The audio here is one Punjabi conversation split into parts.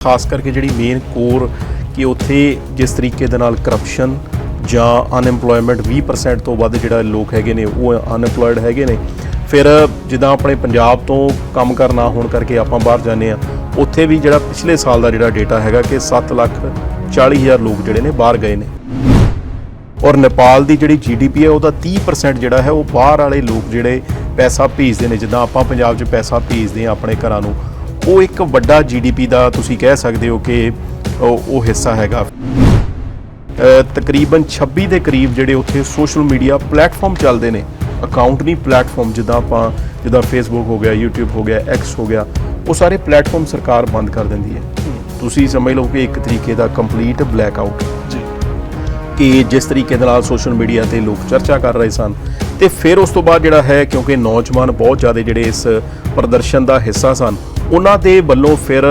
ਖਾਸ ਕਰਕੇ ਜਿਹੜੀ ਮੇਨ ਕੋਰ ਕਿ ਉੱਥੇ ਜਿਸ ਤਰੀਕੇ ਦੇ ਨਾਲ ਕਰਪਸ਼ਨ ਜਾਂ ਅਨਐਮਪਲੋਇਮੈਂਟ 20% ਤੋਂ ਵੱਧ ਜਿਹੜਾ ਲੋਕ ਹੈਗੇ ਨੇ, ਉਹ ਅਨਐਮਪਲੋਇਡ ਹੈਗੇ ਨੇ। ਫਿਰ ਜਿੱਦਾਂ ਆਪਣੇ ਪੰਜਾਬ ਤੋਂ ਕੰਮ ਕਰਨਾ ਹੋਣ ਕਰਕੇ ਆਪਾਂ ਬਾਹਰ ਜਾਂਦੇ ਆ ਉੱਥੇ ਵੀ ਜਿਹੜਾ ਪਿਛਲੇ ਸਾਲ ਦਾ ਜਿਹੜਾ ਡੇਟਾ ਹੈਗਾ ਕਿ 7 ਲੱਖ 40 ਹਜ਼ਾਰ ਲੋਕ ਜਿਹੜੇ ਨੇ ਬਾਹਰ ਗਏ ਨੇ। ਔਰ ਨੇਪਾਲ ਦੀ ਜਿਹੜੀ ਜੀਡੀਪੀ ਹੈ, ਉਹਦਾ 30% ਜਿਹੜਾ ਹੈ, ਉਹ ਬਾਹਰ ਵਾਲੇ ਲੋਕ ਜਿਹੜੇ ਪੈਸਾ ਭੇਜਦੇ ਨੇ, ਜਿੱਦਾਂ ਆਪਾਂ ਪੰਜਾਬ 'ਚ ਪੈਸਾ ਭੇਜਦੇ ਆ ਆਪਣੇ ਘਰਾਂ ਨੂੰ ਉਹ ਇੱਕ ਵੱਡਾ ਜੀਡੀਪੀ ਦਾ ਤੁਸੀਂ ਕਹਿ ਸਕਦੇ ਹੋ ਕਿ ਉਹ ਹਿੱਸਾ ਹੈਗਾ। ਤਕਰੀਬਨ 26 ਦੇ ਕਰੀਬ ਜਿਹੜੇ ਉੱਥੇ ਸੋਸ਼ਲ ਮੀਡੀਆ ਪਲੇਟਫਾਰਮ ਚੱਲਦੇ ਨੇ ਅਕਾਊਂਟ ਨਹੀਂ ਪਲੇਟਫਾਰਮ ਜਿੱਦਾਂ ਆਪਾਂ ਜਿੱਦਾਂ ਫੇਸਬੁੱਕ ਹੋ ਗਿਆ YouTube ਹੋ ਗਿਆ X ਹੋ ਗਿਆ ਉਹ ਸਾਰੇ ਪਲੇਟਫਾਰਮ ਸਰਕਾਰ ਬੰਦ ਕਰ ਦਿੰਦੀ ਹੈ। ਤੁਸੀਂ ਸਮਝ ਲਓ ਕਿ ਇੱਕ ਤਰੀਕੇ ਦਾ ਕੰਪਲੀਟ ਬਲੈਕ ਆਊਟ ਜੀ। ਕਿ ਜਿਸ ਤਰੀਕੇ ਦੇ ਨਾਲ ਸੋਸ਼ਲ ਮੀਡੀਆ ਤੇ ਲੋਕ ਚਰਚਾ ਕਰ ਰਹੇ ਸਨ ਤੇ ਫਿਰ ਉਸ ਤੋਂ ਬਾਅਦ ਜਿਹੜਾ ਹੈ ਕਿਉਂਕਿ ਨੌਜਵਾਨ ਬਹੁਤ ਜ਼ਿਆਦਾ ਜਿਹੜੇ ਇਸ ਪ੍ਰਦਰਸ਼ਨ ਦਾ ਹਿੱਸਾ ਸਨ ਉਹਨਾਂ ਦੇ ਵੱਲੋਂ ਫਿਰ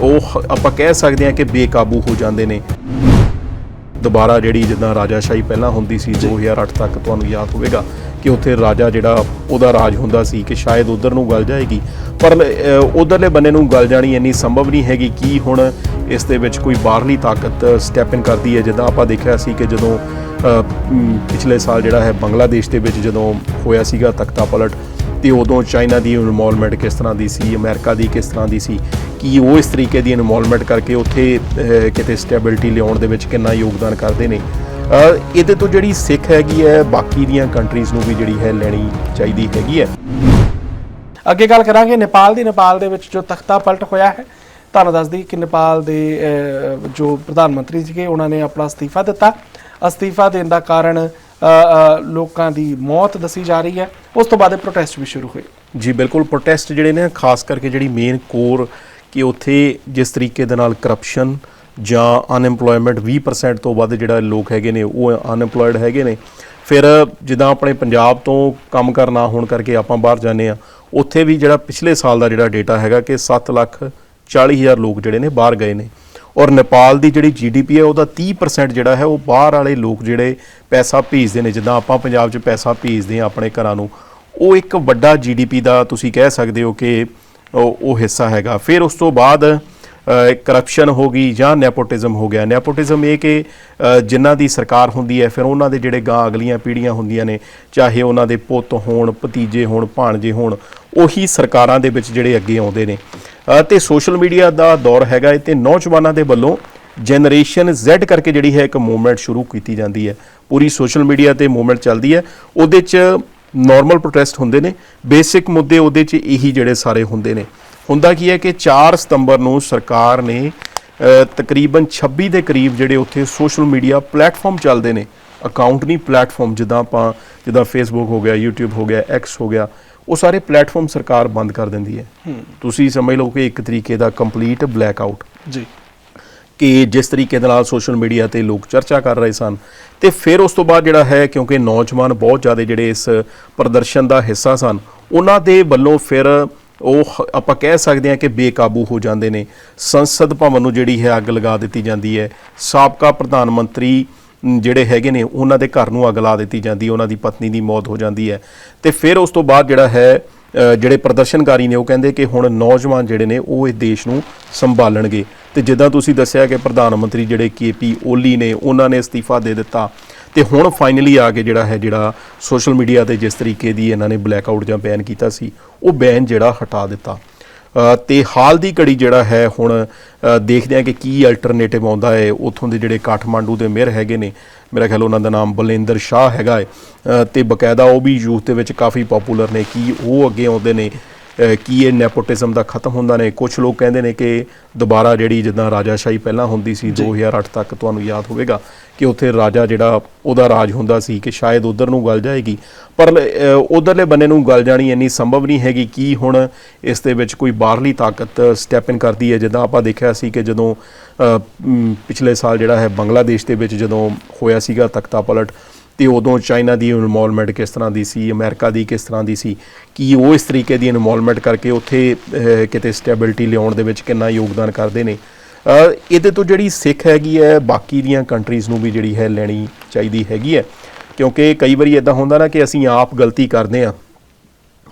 ਉਹ ਆਪਾਂ ਕਹਿ ਸਕਦੇ ਹਾਂ ਕਿ ਬੇਕਾਬੂ ਹੋ ਜਾਂਦੇ ਨੇ। ਦੁਬਾਰਾ ਜਿਹੜੀ ਜਿੱਦਾਂ ਰਾਜਾਸ਼ਾਹੀ ਪਹਿਲਾਂ ਹੁੰਦੀ ਸੀ 2008 ਤੱਕ ਤੁਹਾਨੂੰ ਯਾਦ ਹੋਵੇਗਾ ਕਿ ਉੱਥੇ ਰਾਜਾ ਜਿਹੜਾ ਉਹਦਾ ਰਾਜ ਹੁੰਦਾ ਸੀ ਕਿ ਸ਼ਾਇਦ ਉਧਰ ਨੂੰ ਗਲ ਜਾਏਗੀ। ਪਰ ਉਧਰਲੇ ਬੰਨੇ ਨੂੰ ਗਲ ਜਾਣੀ ਇੰਨੀ ਸੰਭਵ ਨਹੀਂ ਹੈਗੀ ਕੀ ਹੁਣ ਇਸ ਦੇ ਵਿੱਚ ਕੋਈ ਬਾਹਰਲੀ ਤਾਕਤ ਸਟੈਪ ਇਨ ਕਰਦੀ ਹੈ। ਜਿੱਦਾਂ ਆਪਾਂ ਦੇਖਿਆ ਸੀ ਕਿ ਜਦੋਂ ਪਿਛਲੇ ਸਾਲ ਜਿਹੜਾ ਹੈ ਬੰਗਲਾਦੇਸ਼ ਦੇ ਵਿੱਚ ਜਦੋਂ ਹੋਇਆ ਸੀਗਾ ਤਖਤਾ ਪਲਟ ਤੇ ਉਦੋਂ ਚਾਈਨਾ ਦੀ ਇਨਵੋਲਵਮੈਂਟ ਕਿਸ ਤਰ੍ਹਾਂ ਦੀ ਸੀ, ਅਮਰੀਕਾ ਦੀ ਕਿਸ ਤਰ੍ਹਾਂ ਦੀ ਸੀ, ਕੀ ਉਹ ਇਸ ਤਰੀਕੇ ਦੀ ਇਨਵੋਲਵਮੈਂਟ ਕਰਕੇ ਉੱਥੇ ਕਿਤੇ ਸਟੈਬਿਲਿਟੀ ਲਿਆਉਣ ਦੇ ਵਿੱਚ ਕਿੰਨਾ ਯੋਗਦਾਨ ਕਰਦੇ ਨੇ? ਇਹਦੇ ਤੋਂ ਜਿਹੜੀ ਸਿੱਖ ਹੈਗੀ ਹੈ, ਬਾਕੀ ਦੀਆਂ ਕੰਟਰੀਜ਼ ਨੂੰ ਵੀ ਜਿਹੜੀ ਹੈ ਲੈਣੀ ਚਾਹੀਦੀ ਹੈਗੀ ਹੈ। ਅੱਗੇ ਗੱਲ ਕਰਾਂਗੇ ਨੇਪਾਲ ਦੀ। ਨੇਪਾਲ ਦੇ ਵਿੱਚ ਜੋ ਤਖਤਾ ਪਲਟ ਹੋਇਆ ਹੈ, ਤੁਹਾਨੂੰ ਦੱਸ ਦਈਏ ਕਿ ਨੇਪਾਲ ਦੇ ਜੋ ਪ੍ਰਧਾਨ ਮੰਤਰੀ ਸੀਗੇ, ਉਹਨਾਂ ਨੇ ਆਪਣਾ ਅਸਤੀਫਾ ਦਿੱਤਾ। ਅਸਤੀਫਾ ਦੇਣ ਦਾ ਕਾਰਨ ਲੋਕਾਂ ਦੀ ਮੌਤ ਦੱਸੀ ਜਾ ਰਹੀ ਹੈ। ਉਸ ਤੋਂ ਬਾਅਦ ਪ੍ਰੋਟੈਸਟ ਵੀ ਸ਼ੁਰੂ ਹੋਏ। ਜੀ, ਬਿਲਕੁਲ ਪ੍ਰੋਟੈਸਟ ਜਿਹੜੇ ਨੇ, ਖਾਸ ਕਰਕੇ ਜਿਹੜੀ ਮੇਨ ਕੋਰ ਕਿ ਉੱਥੇ ਜਿਸ ਤਰੀਕੇ ਦੇ ਨਾਲ ਕਰਪਸ਼ਨ ਜਾਂ ਅਨਐਮਪਲੋਇਮੈਂਟ 20% ਤੋਂ ਵੱਧ ਜਿਹੜਾ ਲੋਕ ਹੈਗੇ ਨੇ, ਉਹ ਅਨਐਮਪਲੋਇਡ ਹੈਗੇ ਨੇ। ਫਿਰ ਜਿੱਦਾਂ ਆਪਣੇ ਪੰਜਾਬ ਤੋਂ ਕੰਮ ਕਰਨਾ ਹੋਣ ਕਰਕੇ ਆਪਾਂ ਬਾਹਰ ਜਾਂਦੇ ਆ ਉੱਥੇ ਵੀ ਜਿਹੜਾ ਪਿਛਲੇ ਸਾਲ ਦਾ ਜਿਹੜਾ ਡੇਟਾ ਹੈਗਾ ਕਿ 7 ਲੱਖ 40 ਹਜ਼ਾਰ ਲੋਕ ਜਿਹੜੇ ਨੇ ਬਾਹਰ ਗਏ ਨੇ। ਔਰ ਨੇਪਾਲ ਦੀ ਜਿਹੜੀ ਜੀਡੀਪੀ ਹੈ, ਉਹਦਾ 30% ਜਿਹੜਾ ਹੈ, ਉਹ ਬਾਹਰ ਵਾਲੇ ਲੋਕ ਜਿਹੜੇ ਪੈਸਾ ਭੇਜਦੇ ਨੇ, ਜਿੱਦਾਂ ਆਪਾਂ ਪੰਜਾਬ 'ਚ ਪੈਸਾ ਭੇਜਦੇ ਆ ਆਪਣੇ ਘਰਾਂ ਨੂੰ, ਉਹ ਇੱਕ ਵੱਡਾ ਜੀਡੀਪੀ ਦਾ ਤੁਸੀਂ ਕਹਿ ਸਕਦੇ ਹੋ ਕਿ ਉਹ ਹਿੱਸਾ ਹੈਗਾ। ਫਿਰ ਉਸ ਤੋਂ ਬਾਅਦ ਕਰਪਸ਼ਨ ਹੋ ਗਈ ਜਾਂ ਨੈਪੋਟਿਜ਼ਮ ਹੋ ਗਿਆ। ਨੈਪੋਟਿਜ਼ਮ ਇਹ ਕਿ ਜਿਨ੍ਹਾਂ ਦੀ ਸਰਕਾਰ ਹੁੰਦੀ ਹੈ, ਫਿਰ ਉਹਨਾਂ ਦੇ ਜਿਹੜੇ ਗਾਂ ਅਗਲੀਆਂ ਪੀੜ੍ਹੀਆਂ ਹੁੰਦੀਆਂ ਨੇ, ਚਾਹੇ ਉਹਨਾਂ ਦੇ ਪੁੱਤ ਹੋਣ, ਭਤੀਜੇ ਹੋਣ, ਭਾਣਜੇ ਹੋਣ, ਉਹੀ ਸਰਕਾਰਾਂ ਦੇ ਵਿੱਚ ਜਿਹੜੇ ਅੱਗੇ ਆਉਂਦੇ ਨੇ। ਤੇ ਸੋਸ਼ਲ ਮੀਡੀਆ ਦਾ ਦੌਰ ਹੈਗਾ ਇਹ ਤੇ ਨੌਜਵਾਨਾਂ ਦੇ ਵੱਲੋਂ ਜਨਰੇਸ਼ਨ Z ਕਰਕੇ ਜਿਹੜੀ ਹੈ ਇੱਕ ਮੂਵਮੈਂਟ ਸ਼ੁਰੂ ਕੀਤੀ ਜਾਂਦੀ ਹੈ। ਪੂਰੀ ਸੋਸ਼ਲ ਮੀਡੀਆ ਤੇ ਮੂਵਮੈਂਟ ਚੱਲਦੀ ਹੈ। ਉਹਦੇ 'ਚ ਨਾਰਮਲ ਪ੍ਰੋਟੈਸਟ ਹੁੰਦੇ ਨੇ। ਬੇਸਿਕ ਮੁੱਦੇ ਉਹਦੇ 'ਚ ਇਹੀ ਜਿਹੜੇ ਸਾਰੇ ਹੁੰਦੇ ਨੇ। ਹੁੰਦਾ ਕੀ ਹੈ ਕਿ 4 ਸਤੰਬਰ ਨੂੰ ਸਰਕਾਰ ਨੇ ਤਕਰੀਬਨ 26 ਦੇ ਕਰੀਬ ਜਿਹੜੇ ਉੱਥੇ ਸੋਸ਼ਲ ਮੀਡੀਆ ਪਲੇਟਫਾਰਮ ਚੱਲਦੇ ਨੇ। ਅਕਾਊਂਟ ਨਹੀਂ, ਪਲੇਟਫਾਰਮ ਜਿੱਦਾਂ ਆਪਾਂ, ਜਿੱਦਾਂ ਫੇਸਬੁੱਕ ਹੋ ਗਿਆ, YouTube ਹੋ ਗਿਆ, X ਹੋ ਗਿਆ ਉਹ ਸਾਰੇ ਪਲੇਟਫਾਰਮ ਸਰਕਾਰ ਬੰਦ ਕਰ ਦਿੰਦੀ ਹੈ। ਤੁਸੀਂ ਸਮਝ ਲਓ ਕਿ ਇੱਕ ਤਰੀਕੇ ਦਾ ਕੰਪਲੀਟ ਬਲੈਕ ਆਊਟ ਜੀ। ਕਿ ਜਿਸ ਤਰੀਕੇ ਦੇ ਨਾਲ ਸੋਸ਼ਲ ਮੀਡੀਆ ਤੇ ਲੋਕ ਚਰਚਾ ਕਰ ਰਹੇ ਸਨ ਤੇ ਫਿਰ ਉਸ ਤੋਂ ਬਾਅਦ ਜਿਹੜਾ ਹੈ ਕਿਉਂਕਿ ਨੌਜਵਾਨ ਬਹੁਤ ਜ਼ਿਆਦਾ ਜਿਹੜੇ ਇਸ ਪ੍ਰਦਰਸ਼ਨ ਦਾ ਹਿੱਸਾ ਸਨ ਉਹਨਾਂ ਦੇ ਵੱਲੋਂ ਫਿਰ ਉਹ ਆਪਾਂ ਕਹਿ ਸਕਦੇ ਹਾਂ ਕਿ ਬੇਕਾਬੂ ਹੋ ਜਾਂਦੇ ਨੇ। ਸੰਸਦ ਭਵਨ ਨੂੰ ਜਿਹੜੀ ਹੈ ਅੱਗ ਲਗਾ ਦਿੱਤੀ ਜਾਂਦੀ ਹੈ। ਸਾਬਕਾ ਪ੍ਰਧਾਨ ਮੰਤਰੀ ਜਿਹੜੇ ਹੈਗੇ ਨੇ, ਉਹਨਾਂ ਦੇ ਘਰ ਨੂੰ ਅੱਗ ਲਾ ਦਿੱਤੀ ਜਾਂਦੀ ਉਹਨਾਂ ਦੀ ਪਤਨੀ ਦੀ ਮੌਤ ਹੋ ਜਾਂਦੀ ਹੈ। ਤੇ ਫਿਰ ਉਸ ਤੋਂ ਬਾਅਦ ਜਿਹੜਾ ਹੈ ਜਿਹੜੇ ਪ੍ਰਦਰਸ਼ਨਕਾਰੀ ਨੇ, ਉਹ ਕਹਿੰਦੇ ਕਿ ਹੁਣ ਨੌਜਵਾਨ ਜਿਹੜੇ ਨੇ, ਉਹ ਇਸ ਦੇਸ਼ ਨੂੰ ਸੰਭਾਲਣਗੇ। ਤੇ ਜਿੱਦਾਂ ਤੁਸੀਂ ਦੱਸਿਆ ਕਿ ਪ੍ਰਧਾਨ ਮੰਤਰੀ ਜਿਹੜੇ ਕੇਪੀ ਓਲੀ ਨੇ, ਉਹਨਾਂ ਨੇ ਅਸਤੀਫਾ ਦੇ ਦਿੱਤਾ। ਤੇ ਹੁਣ ਫਾਈਨਲੀ ਆ ਕੇ ਜਿਹੜਾ ਹੈ, ਜਿਹੜਾ ਸੋਸ਼ਲ ਮੀਡੀਆ ਤੇ ਜਿਸ ਤਰੀਕੇ ਦੀ ਇਹਨਾਂ ਨੇ ਬਲੈਕ ਆਊਟ ਜਾਂ ਬੈਨ ਕੀਤਾ ਸੀ, ਉਹ ਬੈਨ ਜਿਹੜਾ ਹਟਾ ਦਿੱਤਾ। ਤੇ ਹਾਲ ਦੀ ਘੜੀ ਜਿਹੜਾ ਹੈ ਹੁਣ ਦੇਖਦੇ ਆ ਕਿ ਕੀ ਅਲਟਰਨੇਟਿਵ ਆਉਂਦਾ ਹੈ। ਉਥੋਂ ਦੇ ਜਿਹੜੇ ਕਾਠਮਾਂਡੂ ਦੇ ਮੇਅਰ ਹੈਗੇ ਨੇ ਮੇਰਾ ਖਿਆਲ ਉਹਨਾਂ ਦਾ ਨਾਮ ਬਲਿੰਦਰ ਸ਼ਾਹ ਹੈਗਾ ਹੈ। ਅ, ਤੇ ਬਕਾਇਦਾ ਉਹ ਵੀ ਯੂਥ ਦੇ ਵਿੱਚ ਕਾਫੀ ਪਪੂਲਰ ਨੇ ਕੀ ਉਹ ਅੱਗੇ ਆਉਂਦੇ ਨੇ ਕੀ ਇਹ ਨੈਪੋਟਿਜ਼ਮ ਦਾ ਖਤਮ ਹੁੰਦਾ ਨੇ? ਕੁਝ ਲੋਕ ਕਹਿੰਦੇ ਨੇ ਕਿ ਦੁਬਾਰਾ ਜਿਹੜੀ ਜਿੱਦਾਂ ਰਾਜਾਸ਼ਾਹੀ ਪਹਿਲਾਂ ਹੁੰਦੀ ਸੀ 2008 ਤੱਕ ਤੁਹਾਨੂੰ ਯਾਦ ਹੋਵੇਗਾ ਕਿ ਉੱਥੇ ਰਾਜਾ ਜਿਹੜਾ ਉਹਦਾ ਰਾਜ ਹੁੰਦਾ ਸੀ ਕਿ ਸ਼ਾਇਦ ਉਧਰ ਨੂੰ ਗਲ ਜਾਏਗੀ। ਪਰ ਉਧਰਲੇ ਬੰਨੇ ਨੂੰ ਗਲ ਜਾਣੀ ਇੰਨੀ ਸੰਭਵ ਨਹੀਂ ਹੈਗੀ ਕੀ ਹੁਣ ਇਸ ਦੇ ਵਿੱਚ ਕੋਈ ਬਾਹਰਲੀ ਤਾਕਤ ਸਟੈਪ ਇਨ ਕਰਦੀ ਹੈ। ਜਿੱਦਾਂ ਆਪਾਂ ਦੇਖਿਆ ਸੀ ਕਿ ਜਦੋਂ ਪਿਛਲੇ ਸਾਲ ਜਿਹੜਾ ਹੈ ਬੰਗਲਾਦੇਸ਼ ਦੇ ਵਿੱਚ ਜਦੋਂ ਹੋਇਆ ਸੀਗਾ ਤਖਤਾ ਪਲਟ ਤੇ ਉਦੋਂ ਚਾਈਨਾ ਦੀ ਇਨਵੋਲਵਮੈਂਟ ਕਿਸ ਤਰ੍ਹਾਂ ਦੀ ਸੀ, ਅਮਰੀਕਾ ਦੀ ਕਿਸ ਤਰ੍ਹਾਂ ਦੀ ਸੀ, ਕੀ ਉਹ ਇਸ ਤਰੀਕੇ ਦੀ ਇਨਵੋਲਵਮੈਂਟ ਕਰਕੇ ਉੱਥੇ ਕਿਤੇ ਸਟੈਬਿਲਿਟੀ ਲਿਆਉਣ ਦੇ ਵਿੱਚ ਕਿੰਨਾ ਯੋਗਦਾਨ ਕਰਦੇ ਨੇ? ਇਹਦੇ ਤੋਂ ਜਿਹੜੀ ਸਿੱਖ ਹੈਗੀ ਹੈ, ਬਾਕੀ ਦੀਆਂ ਕੰਟਰੀਜ਼ ਨੂੰ ਵੀ ਜਿਹੜੀ ਹੈ ਲੈਣੀ ਚਾਹੀਦੀ ਹੈਗੀ ਹੈ। ਕਿਉਂਕਿ ਕਈ ਵਾਰੀ ਇਦਾਂ ਹੁੰਦਾ ਨਾ ਕਿ ਅਸੀਂ ਆਪ ਗਲਤੀ ਕਰਦੇ ਆ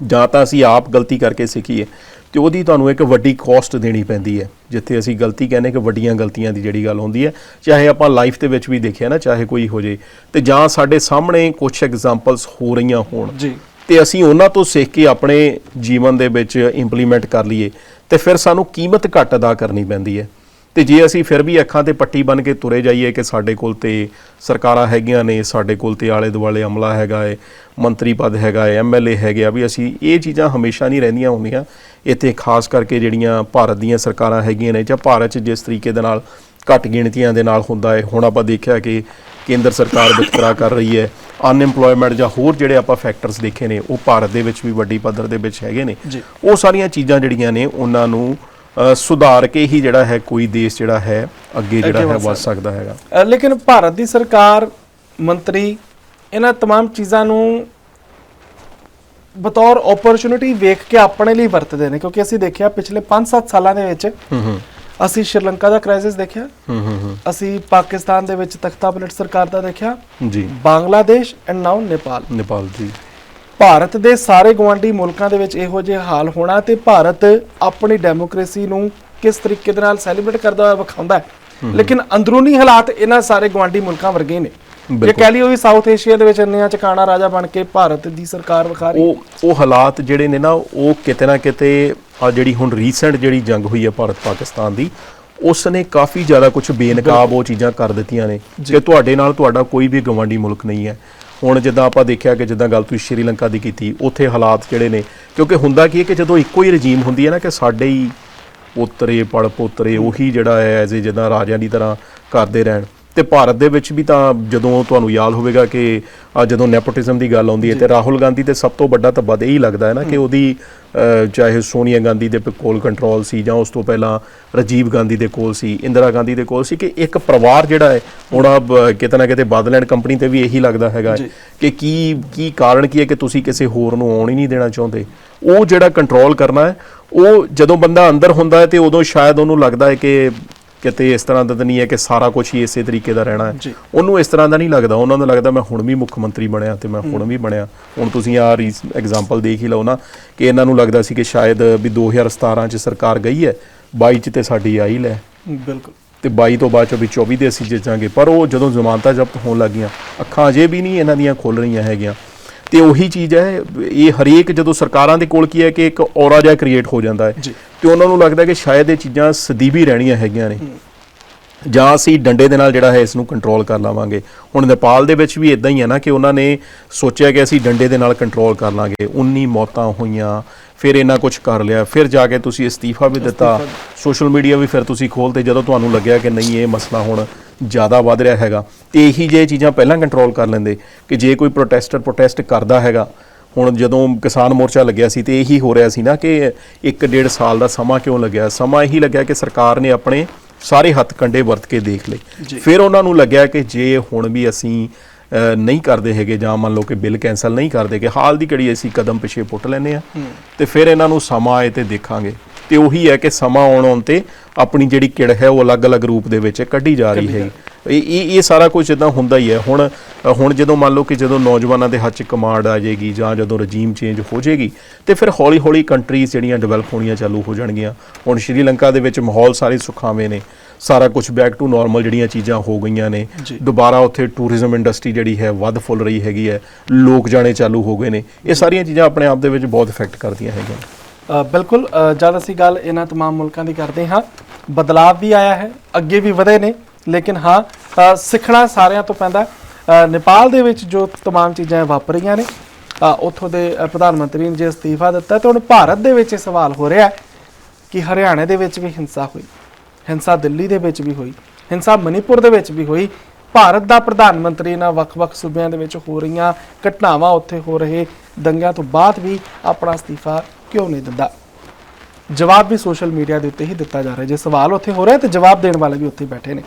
ਜਾਂ ਤਾਂ ਅਸੀਂ ਆਪ ਗਲਤੀ ਕਰਕੇ ਸਿੱਖੀਏ। ਤੇ ਉਹਦੀ ਤੁਹਾਨੂੰ ਇੱਕ ਵੱਡੀ ਕਾਸਟ ਦੇਣੀ ਪੈਂਦੀ ਹੈ ਜਿੱਥੇ ਅਸੀਂ ਗਲਤੀ ਕਹਿੰਦੇ ਕਿ ਵੱਡੀਆਂ ਗਲਤੀਆਂ ਦੀ ਜਿਹੜੀ ਗੱਲ ਹੁੰਦੀ ਹੈ ਚਾਹੇ ਆਪਾਂ ਲਾਈਫ ਦੇ ਵਿੱਚ ਵੀ ਦੇਖਿਆ ਨਾ ਚਾਹੇ ਕੋਈ ਹੋ ਜੇ ਤੇ ਜਾਂ ਸਾਡੇ ਸਾਹਮਣੇ ਕੁਝ ਐਗਜ਼ਾਮਪਲਸ ਹੋ ਰਹੀਆਂ ਹੋਣ ਜੀ। ਤੇ ਅਸੀਂ ਉਹਨਾਂ ਤੋਂ ਸਿੱਖ ਕੇ ਆਪਣੇ ਜੀਵਨ ਦੇ ਵਿੱਚ ਇੰਪਲੀਮੈਂਟ ਕਰ ਲਈਏ ਤੇ ਫਿਰ ਸਾਨੂੰ ਕੀਮਤ ਘੱਟ ਅਦਾ ਕਰਨੀ ਪੈਂਦੀ ਹੈ। ਤੇ ਜੇ ਅਸੀਂ ਫਿਰ ਵੀ ਅੱਖਾਂ ਤੇ ਪੱਟੀ ਬਨ ਕੇ ਤੁਰੇ ਜਾਈਏ ਕਿ ਸਾਡੇ ਕੋਲ ਤੇ ਸਰਕਾਰਾਂ ਹੈਗੀਆਂ ਨੇ ਸਾਡੇ ਕੋਲ ਤੇ ਆਲੇ ਦੁਆਲੇ ਅਮਲਾ ਹੈਗਾ ਏ ਮੰਤਰੀ ਪਦ ਹੈਗਾ ਏ ਐਮਐਲਏ ਹੈਗੇ ਆ ਵੀ ਅਸੀਂ ਇਹ ਚੀਜ਼ਾਂ ਹਮੇਸ਼ਾ ਨਹੀਂ ਰਹਿੰਦੀਆਂ ਹੁੰਦੀਆਂ ਇੱਥੇ ਖਾਸ ਕਰਕੇ ਜਿਹੜੀਆਂ ਭਾਰਤ ਦੀਆਂ ਸਰਕਾਰਾਂ ਹੈਗੀਆਂ ਨੇ ਜਾਂ ਭਾਰਤ 'ਚ ਜਿਸ ਤਰੀਕੇ ਦੇ ਨਾਲ ਘੱਟ ਗਿਣਤੀਆਂ ਦੇ ਨਾਲ ਹੁੰਦਾ ਹੈ ਹੁਣ ਆਪਾਂ ਦੇਖਿਆ ਕਿ ਕੇਂਦਰ ਸਰਕਾਰ ਵਿਤਕਰਾ ਕਰ ਰਹੀ ਹੈ ਅਨਐਮਪਲੋਇਮੈਂਟ ਜਾਂ ਹੋਰ ਜਿਹੜੇ ਆਪਾਂ ਫੈਕਟਰਸ ਦੇਖੇ ਨੇ ਉਹ ਭਾਰਤ ਦੇ ਵਿੱਚ ਵੀ ਵੱਡੀ ਪੱਧਰ ਦੇ ਵਿੱਚ ਹੈਗੇ ਨੇ ਜੀ। ਉਹ ਸਾਰੀਆਂ ਚੀਜ਼ਾਂ ਜਿਹੜੀਆਂ ਨੇ ਉਹਨਾਂ ਨੂੰ ਅ, ਸੁਧਾਰ ਕੇ ਹੀ ਜਿਹੜਾ ਹੈ ਕੋਈ ਦੇਸ਼ ਜਿਹੜਾ ਹੈ ਅੱਗੇ ਜਿਹੜਾ ਅੱਗੇ ਹੈ ਵੱਧ ਵੱਧ ਸਕਦਾ ਹੈਗਾ ਅ, ਲੇਕਿਨ ਭਾਰਤ ਦੀ ਸਰਕਾਰ ਮੰਤਰੀ ਇਹਨਾਂ तमाम ਚੀਜ਼ਾਂ ਨੂੰ ਬਤੌਰ ਓਪਰਚੁਨਿਟੀ ਵੇਖ ਕੇ ਆਪਣੇ ਲਈ ਵਰਤਦੇ ਨੇ ਕਿਉਂਕਿ ਅਸੀਂ ਦੇਖਿਆ ਪਿਛਲੇ 5-7 ਸਾਲਾਂ ਦੇ ਵਿੱਚ ਹੂੰ ਹੂੰ। ਅਸੀਂ ਸ਼੍ਰੀਲੰਕਾ ਦਾ ਕ੍ਰਾਈਸਿਸ ਦੇਖਿਆ। ਹੂੰ ਹੂੰ ਅਸੀਂ ਪਾਕਿਸਤਾਨ ਦੇ ਵਿੱਚ ਤਖਤਾ ਪਲਟ ਸਰਕਾਰ ਦਾ ਦੇਖਿਆ। ਜੀ। Bangladesh and now Nepal. Nepal ਜੀ। ਭਾਰਤ ਦੇ ਸਾਰੇ ਗਵਾਂਢੀ ਮੁਲਕਾਂ ਦੇ ਵਿੱਚ ਇਹੋ ਜਿਹੇ ਹਾਲ ਹੋਣਾ ਤੇ ਭਾਰਤ ਆਪਣੀ ਡੈਮੋਕ੍ਰੇਸੀ ਨੂੰ ਕਿਸ ਤਰੀਕੇ ਦੇ ਨਾਲ ਸੈਲੀਬ੍ਰੇਟ ਕਰਦਾ ਹੋਇਆ ਵਿਖਾਉਂਦਾ ਹੈ। ਲੇਕਿਨ ਅੰਦਰੂਨੀ ਹਾਲਾਤ ਇਹਨਾਂ ਸਾਰੇ ਗਵਾਂਢੀ ਮੁਲਕਾਂ ਵਰਗੇ ਨੇ। ਜੇ। ਕਹਿ ਲਈਏ ਵੀ ਸਾਊਥ ਏਸ਼ੀਆ ਦੇ ਵਿੱਚ ਇੰਨੀਆਂ ਚਕਾਣਾ ਰਾਜਾ ਬਣ ਕੇ ਭਾਰਤ ਦੀ ਸਰਕਾਰ ਵਿਖਾ ਰਹੀ ਉਹ ਉਹ ਹਾਲਾਤ ਜਿਹੜੇ ਨੇ ਨਾ ਉਹ ਕਿਤੇ ਨਾ ਕਿਤੇ ਆ ਜਿਹੜੀ ਹੁਣ ਰੀਸੈਂਟ ਜਿਹੜੀ ਜੰਗ ਹੋਈ ਹੈ ਭਾਰਤ ਪਾਕਿਸਤਾਨ ਦੀ ਉਸ ਨੇ ਕਾਫੀ ਜ਼ਿਆਦਾ ਕੁਝ ਬੇਨਕਾਬ ਉਹ ਚੀਜ਼ਾਂ ਕਰ ਦਿੱਤੀਆਂ ਨੇ ਕਿ ਤੁਹਾਡੇ ਨਾਲ ਤੁਹਾਡਾ ਕੋਈ ਵੀ ਗਵਾਂਢੀ ਮੁਲਕ ਨਹੀਂ ਹੈ। ਹੁਣ ਜਿੱਦਾਂ ਆਪਾਂ ਦੇਖਿਆ ਕਿ ਜਿੱਦਾਂ ਗੱਲ ਤੁਸੀਂ ਸ਼੍ਰੀਲੰਕਾ ਦੀ ਕੀਤੀ ਉੱਥੇ ਹਾਲਾਤ ਜਿਹੜੇ ਨੇ ਕਿਉਂਕਿ ਹੁੰਦਾ ਕੀ ਹੈ ਕਿ ਜਦੋਂ ਇੱਕੋ ਹੀ ਰਜੀਮ ਹੁੰਦੀ ਹੈ ਨਾ ਕਿ ਸਾਡੇ ਹੀ ਪੋਤਰੇ ਪੜ ਪੋਤਰੇ ਉਹੀ ਜਿਹੜਾ ਹੈ ਐਜ਼ ਜਿੱਦਾਂ ਰਾਜਿਆਂ ਦੀ ਤਰ੍ਹਾਂ ਕਰਦੇ ਰਹਿਣ ਤੇ ਭਾਰਤ ਦੇ ਵਿੱਚ ਵੀ ਤਾਂ ਜਦੋਂ ਤੁਹਾਨੂੰ ਯਾਦ ਹੋਵੇਗਾ ਕਿ ਜਦੋਂ ਨੈਪੋਟਿਜ਼ਮ ਦੀ ਗੱਲ ਆਉਂਦੀ ਹੈ ਤੇ ਰਾਹੁਲ ਗਾਂਧੀ ਤੇ ਸਭ ਤੋਂ ਵੱਡਾ ਧੱਬਾ ਤੇ ਇਹੀ ਲੱਗਦਾ ਹੈ ਨਾ ਕਿ ਉਹਦੀ ਚਾਹੇ ਸੋਨੀਆ ਗਾਂਧੀ ਦੇ ਕੋਲ ਕੰਟਰੋਲ ਸੀ ਜਾਂ ਉਸ ਤੋਂ ਪਹਿਲਾਂ ਰਾਜੀਵ ਗਾਂਧੀ ਦੇ ਕੋਲ ਸੀ ਇੰਦਰਾ ਗਾਂਧੀ ਦੇ ਕੋਲ ਸੀ ਕਿ ਇੱਕ ਪਰਿਵਾਰ ਜਿਹੜਾ ਹੈ ਹੁਣ ਕਿਤੇ ਨਾ ਕਿਤੇ ਬਾਦਲੈਂਡ ਕੰਪਨੀ ਤੇ ਵੀ ਇਹੀ ਲੱਗਦਾ ਹੈਗਾ ਹੈ। ਕਿ ਕੀ ਕੀ ਕਾਰਨ ਕੀ ਹੈ ਕਿ ਤੁਸੀਂ ਕਿਸੇ ਹੋਰ ਨੂੰ ਆਉਣ ਹੀ ਨਹੀਂ ਦੇਣਾ ਚਾਹੁੰਦੇ? ਉਹ ਜਿਹੜਾ ਕੰਟਰੋਲ ਕਰਨਾ ਹੈ ਉਹ ਜਦੋਂ ਬੰਦਾ ਅੰਦਰ ਹੁੰਦਾ ਹੈ ਤੇ ਉਦੋਂ ਸ਼ਾਇਦ ਉਹਨੂੰ ਲੱਗਦਾ ਹੈ ਕਿ ਕਿਤੇ ਇਸ ਤਰ੍ਹਾਂ ਦਾ ਤਾਂ ਨਹੀਂ ਹੈ ਕਿ ਸਾਰਾ ਕੁਝ ਹੀ ਇਸੇ ਤਰੀਕੇ ਦਾ ਰਹਿਣਾ। ਹੈ। ਉਹਨੂੰ ਇਸ ਤਰ੍ਹਾਂ ਦਾ ਨਹੀਂ ਲੱਗਦਾ। ਉਹਨਾਂ ਨੂੰ ਲੱਗਦਾ ਮੈਂ ਹੁਣ ਵੀ ਮੁੱਖ ਮੰਤਰੀ ਬਣਿਆ ਤੇ ਮੈਂ ਹੁਣ ਵੀ ਬਣਿਆ। ਹੁਣ ਤੁਸੀਂ ਆ ਐਗਜ਼ਾਮਪਲ ਦੇਖ ਹੀ ਲਓ ਨਾ ਕਿ ਇਹਨਾਂ ਨੂੰ ਲੱਗਦਾ ਸੀ ਕਿ ਸ਼ਾਇਦ ਵੀ 2017 ਚ ਸਰਕਾਰ ਗਈ ਹੈ 22 ਚ ਤੇ ਸਾਡੀ ਆਈ ਲੈ। ਬਿਲਕੁਲ। ਤੇ 22 ਤੋਂ ਬਾਅਦ 24 24 ਦੇ ਅਸੀਂ ਜਿੱਤਾਂਗੇ। ਪਰ ਉਹ ਜਦੋਂ ਜ਼ਮਾਨਤਾਂ ਜ਼ਬਤ ਹੋਣ ਲੱਗੀਆਂ ਅੱਖਾਂ ਅਜੇ ਵੀ ਨਹੀਂ ਇਹਨਾਂ ਦੀਆਂ ਖੁੱਲ ਰਹੀਆਂ ਹੈਗੀਆਂ। ਤੇ ਉਹੀ ਚੀਜ਼ ਹੈ ਇਹ ਹਰੇਕ ਜਦੋਂ ਸਰਕਾਰਾਂ ਦੇ ਕੋਲ ਕੀ ਹੈ ਕਿ ਇੱਕ ਔਰਾ ਜਿਹਾ ਕ੍ਰੀਏਟ ਹੋ ਜਾਂਦਾ ਹੈ। ਤੇ ਉਹਨਾਂ ਨੂੰ ਲੱਗਦਾ ਕਿ ਸ਼ਾਇਦ ਇਹ ਚੀਜ਼ਾਂ ਸਦੀਵੀ ਰਹਿਣੀਆਂ ਹੈਗੀਆਂ ਨੇ। ਜਾਂ ਅਸੀਂ ਡੰਡੇ ਦੇ ਨਾਲ ਜਿਹੜਾ ਹੈ ਇਸ ਨੂੰ ਕੰਟਰੋਲ ਕਰ ਲਾਵਾਂਗੇ। ਹੁਣ ਨੇਪਾਲ ਦੇ ਵਿੱਚ ਵੀ ਇਦਾਂ ਹੀ ਹੈ ਨਾ ਕਿ ਉਹਨਾਂ ਨੇ ਸੋਚਿਆ ਕਿ ਅਸੀਂ ਡੰਡੇ ਦੇ ਨਾਲ ਕੰਟਰੋਲ ਕਰ ਲਾਂਗੇ। 19 ਮੌਤਾਂ ਹੋਈਆਂ ਫਿਰ ਇਹਨਾਂ ਕੁਝ ਕਰ ਲਿਆ ਫਿਰ ਜਾ ਕੇ ਤੁਸੀਂ ਅਸਤੀਫਾ ਵੀ ਦਿੱਤਾ। ਸੋਸ਼ਲ ਮੀਡੀਆ ਵੀ ਫਿਰ ਤੁਸੀਂ ਖੋਲਤੇ ਜਦੋਂ ਤੁਹਾਨੂੰ ਲੱਗਿਆ ਕਿ ਨਹੀਂ ਇਹ ਮਸਲਾ ਹੁਣ ਜ਼ਿਆਦਾ ਵੱਧ ਰਿਹਾ ਹੈਗਾ। ਤੇ ਇਹੀ ਜੇ ਚੀਜ਼ਾਂ ਪਹਿਲਾਂ ਕੰਟਰੋਲ ਕਰ ਲੈਂਦੇ ਕਿ ਜੇ ਕੋਈ ਪ੍ਰੋਟੈਸਟਰ ਪ੍ਰੋਟੈਸਟ ਕਰਦਾ ਹੈਗਾ ਹੁਣ ਜਦੋਂ ਕਿਸਾਨ ਮੋਰਚਾ ਲੱਗਿਆ ਸੀ ਤੇ ਇਹੀ ਹੋ ਰਿਹਾ ਸੀ ਨਾ ਕਿ ਇੱਕ ਡੇਢ ਸਾਲ ਦਾ ਸਮਾਂ ਕਿਉਂ ਲੱਗਿਆ? ਸਮਾਂ ਇਹੀ ਲੱਗਿਆ ਕਿ ਸਰਕਾਰ ਨੇ ਆਪਣੇ ਸਾਰੇ ਹੱਥ ਕੰਡੇ ਵਰਤ ਕੇ ਦੇਖ। ਲਏ। ਫਿਰ ਉਹਨਾਂ ਨੂੰ ਲੱਗਿਆ ਕਿ ਜੇ ਹੁਣ ਵੀ ਅਸੀਂ ਨਹੀਂ ਕਰਦੇ ਹੈਗੇ ਜਾਂ ਮੰਨ ਲਓ ਕਿ ਬਿੱਲ ਕੈਨਸਲ ਨਹੀਂ ਕਰਦੇ ਕਿ ਹਾਲ ਦੀ ਘੜੀ ਅਸੀਂ ਕਦਮ ਪਿੱਛੇ ਪੁੱਟ ਲੈਨੇ ਆ ਤੇ ਫਿਰ ਇਹਨਾਂ ਨੂੰ ਸਮਾਂ ਆਏ ਤੇ ਦੇਖਾਂਗੇ। ਤੇ ਉਹੀ ਹੈ ਕਿ ਸਮਾਂ ਆਉਣ ਆਉਣ ਤੇ ਆਪਣੀ ਜਿਹੜੀ ਕਿੜ ਹੈ ਉਹ ਅਲੱਗ-ਅਲੱਗ ਰੂਪ ਦੇ ਵਿੱਚ ਕੱਢੀ ਜਾ ਰਹੀ ਹੈ। ਇਹ ਇਹ ਸਾਰਾ ਕੁਝ ਇਦਾਂ ਹੁੰਦਾ ਹੀ ਹੈ। ਹੁਣ ਹੁਣ ਜਦੋਂ ਮੰਨ ਲਓ ਕਿ ਜਦੋਂ ਨੌਜਵਾਨਾਂ ਦੇ ਹੱਥ 'ਚ ਕਮਾਂਡ ਆ ਜਾਏਗੀ ਜਾਂ ਜਦੋਂ ਰਜੀਮ ਚੇਂਜ ਹੋ ਜਾਏਗੀ ਤੇ ਫਿਰ ਹੌਲੀ-ਹੌਲੀ ਕੰਟਰੀਜ਼ ਜਿਹੜੀਆਂ ਡਿਵੈਲਪ ਹੋਣੀਆਂ ਚਾਲੂ ਹੋ ਜਾਣਗੀਆਂ। ਹੁਣ ਸ਼੍ਰੀਲੰਕਾ ਦੇ ਵਿੱਚ ਮਾਹੌਲ ਸਾਰੇ ਸੁਖਾਵੇਂ ਨੇ। ਸਾਰਾ ਕੁਝ ਬੈਕ ਟੂ ਨਾਰਮਲ ਜਿਹੜੀਆਂ ਚੀਜ਼ਾਂ ਹੋ ਗਈਆਂ ਨੇ। ਦੁਬਾਰਾ ਉੱਥੇ ਟੂਰਿਜ਼ਮ ਇੰਡਸਟਰੀ ਜਿਹੜੀ ਹੈ ਵੱਧ ਫੁੱਲ ਰਹੀ ਹੈਗੀ ਹੈ। ਲੋਕ ਜਾਣੇ ਚਾਲੂ ਹੋ ਗਏ ਨੇ। ਇਹ ਸਾਰੀਆਂ ਚੀਜ਼ਾਂ ਆਪਣੇ ਆਪ ਦੇ ਵਿੱਚ ਬਹੁਤ ਇਫੈਕਟ ਕਰਦੀਆਂ ਹੈਗੀਆਂ। ਬਿਲਕੁਲ ਅ, ਜਦ ਅਸੀਂ ਗੱਲ ਇਹਨਾਂ तमाम ਮੁਲਕਾਂ ਦੀ ਕਰਦੇ ਹਾਂ ਬਦਲਾਅ ਵੀ ਆਇਆ ਹੈ ਅੱਗੇ ਵੀ ਵਧੇ ਨੇ ਲੇਕਿਨ ਹਾਂ ਅ, ਸਿੱਖਣਾ ਸਾਰਿਆਂ ਤੋਂ ਪੈਂਦਾ ਹੈ। ਅ, ਨੇਪਾਲ ਦੇ ਵਿੱਚ ਜੋ तमाम ਚੀਜ਼ਾਂ ਵਾਪਰ ਰਹੀਆਂ ਨੇ ਅ, ਉੱਥੋਂ ਦੇ ਅ, ਪ੍ਰਧਾਨ ਮੰਤਰੀ ਨੇ ਜੇ ਅਸਤੀਫਾ ਦਿੱਤਾ ਤੇ ਹੁਣ ਭਾਰਤ ਦੇ ਵਿੱਚ ਇਹ ਸਵਾਲ ਹੋ ਰਿਹਾ ਹੈ ਕਿ ਹਰਿਆਣੇ ਦੇ ਵਿੱਚ ਵੀ ਹਿੰਸਾ ਹੋਈ ਹਿੰਸਾ ਦਿੱਲੀ ਦੇ ਵਿੱਚ ਵੀ ਹੋਈ ਹਿੰਸਾ ਮਨੀਪੁਰ ਦੇ ਵਿੱਚ ਵੀ ਹੋਈ ਭਾਰਤ ਦਾ ਪ੍ਰਧਾਨ ਮੰਤਰੀ ਇਹਨਾਂ ਵੱਖ-ਵੱਖ ਸੂਬਿਆਂ ਦੇ ਵਿੱਚ ਹੋ ਰਹੀਆਂ ਘਟਨਾਵਾਂ ਉੱਥੇ ਹੋ ਰਹੇ ਦੰਗਿਆਂ ਤੋਂ ਬਾਅਦ ਵੀ ਆਪਣਾ ਅਸਤੀਫਾ ਕਿਉਂ ਨਹੀਂ ਦਿੰਦਾ? ਜਵਾਬ ਵੀ ਸੋਸ਼ਲ ਮੀਡੀਆ ਦੇ ਉੱਤੇ ਹੀ ਦਿੱਤਾ ਜਾ ਰਿਹਾ ਜੇ ਸਵਾਲ ਉੱਥੇ ਹੋ ਰਿਹਾ ਤੇ ਜਵਾਬ ਦੇਣ ਵਾਲੇ ਵੀ ਉੱਥੇ ਬੈਠੇ ਨੇ।